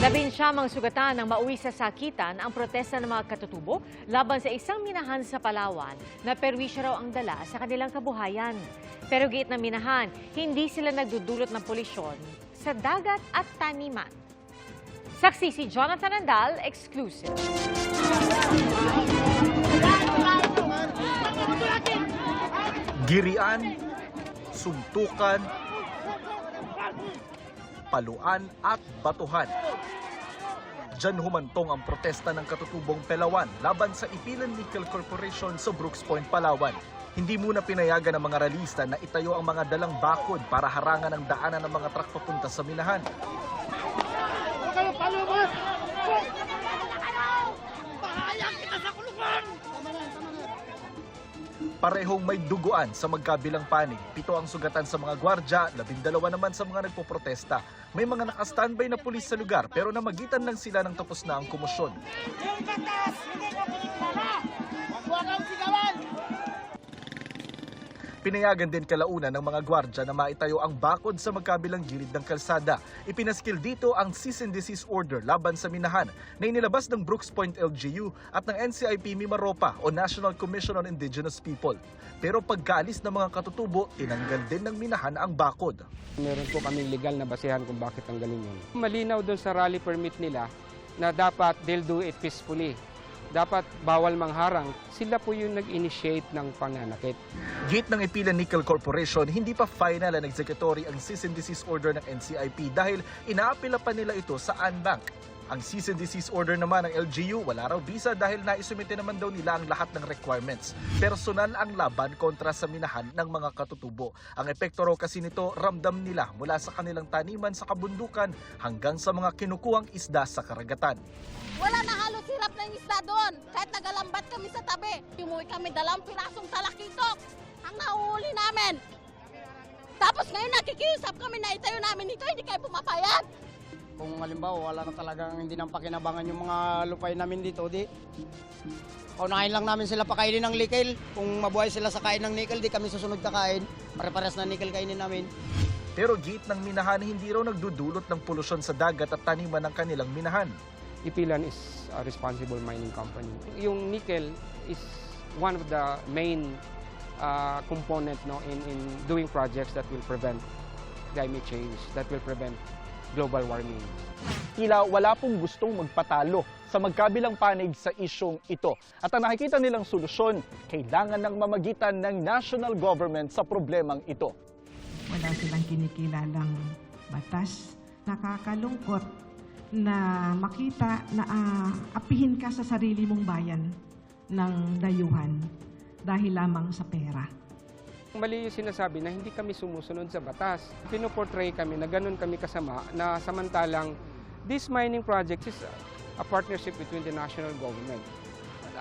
Labing siyamang sugatan ng mauwi sa sakitan ang protesta ng mga katutubo laban sa isang minahan sa Palawan na perwisyo raw ang dala sa kanilang kabuhayan. Pero giit ng minahan, hindi sila nagdudulot ng polisyon sa dagat at taniman. Saksi si Jonathan Andal, exclusive. Girian, suntukan, paluan at batuhan. Diyan humantong ang protesta ng katutubong Pelawan laban sa Ipilan Nickel Corporation sa Brooks Point, Palawan. Hindi muna pinayagan ng mga ralista na itayo ang mga dalang bakod para harangan ang daanan ng mga truck papunta sa minahan. Parehong may duguan sa magkabilang panig. Pito ang sugatan sa mga gwardya, labindalawa naman sa mga nagpoprotesta. May mga nakastandby na pulis sa lugar pero namagitan lang sila ng tapos na ang komosyon. Yung batas, hindi ko kinikilala. Huwag. Pinayagan din kalauna ng mga gwardya na maitayo ang bakod sa magkabilang gilid ng kalsada. Ipinaskil dito ang cease and desist order laban sa minahan na inilabas ng Brooks Point LGU at ng NCIP Mimaropa o National Commission on Indigenous People. Pero pagkaalis ng mga katutubo, tinanggal din ng minahan ang bakod. Meron po kaming legal na basehan kung bakit tanggalin yun. Malinaw doon sa rally permit nila na dapat they'll do it peacefully. Dapat bawal mangharang. Sila po yung nag-initiate ng pananakit. Gate ng Ipilan Nickel Corporation, hindi pa final ang executory ang cease and desist order ng NCIP dahil inaapila pa nila ito sa Anbank. Ang cease and desist order naman ng LGU, wala raw visa dahil naisumite naman daw nila ang lahat ng requirements. Personal ang laban kontra sa minahan ng mga katutubo. Ang epekto raw kasi nito, ramdam nila mula sa kanilang taniman sa kabundukan hanggang sa mga kinukuhang isda sa karagatan. Wala na halos hirap ng isda doon. Kahit nagalambat kami sa tabi. Umuwi kami dalawang pirasong talakitok. Ang nahuhuli namin. Tapos ngayon nakikiusap kami na itayo namin ito, hindi kayo pumapayag. Kung halimbawa wala na talagang hindi nang pakinabangan yung mga lupay namin dito, di Unahin lang namin sila pakainin ng nickel. Kung mabuhay sila sa kain ng nickel, di kami susunod kakain. Pare-pares na nickel kainin namin. Pero gate ng minahan hindi raw nagdudulot ng polusyon sa dagat at taniman ng kanilang minahan. Ipilan is a responsible mining company. Yung nickel is one of the main uh, component no, in, in doing projects that will prevent climate change, that will prevent global warming. tila wala pong gustong magpatalo sa magkabilang panig sa isyong ito. At ang nakikita nilang solusyon, kailangan ng mamagitan ng national government sa problemang ito. wala silang kinikilalang batas. Nakakalungkot na makita na ah, apihin ka sa sarili mong bayan ng dayuhan dahil lamang sa pera. Mali yung sinasabi na hindi kami sumusunod sa batas. Pinoportray kami na ganun kami kasama na samantalang this mining project is a partnership between the national government.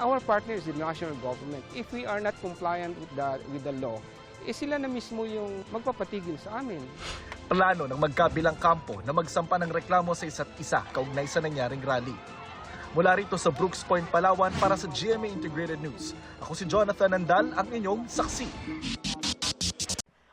Our partner is the national government. If we are not compliant with the, with the law, eh sila na mismo yung magpapatigil sa amin. Plano ng magkabilang kampo na magsampa ng reklamo sa isa't isa kaugnay sa nangyaring rally. Mula rito sa Brooks Point, Palawan para sa GMA Integrated News. Ako si Jonathan Andal, ang inyong saksi.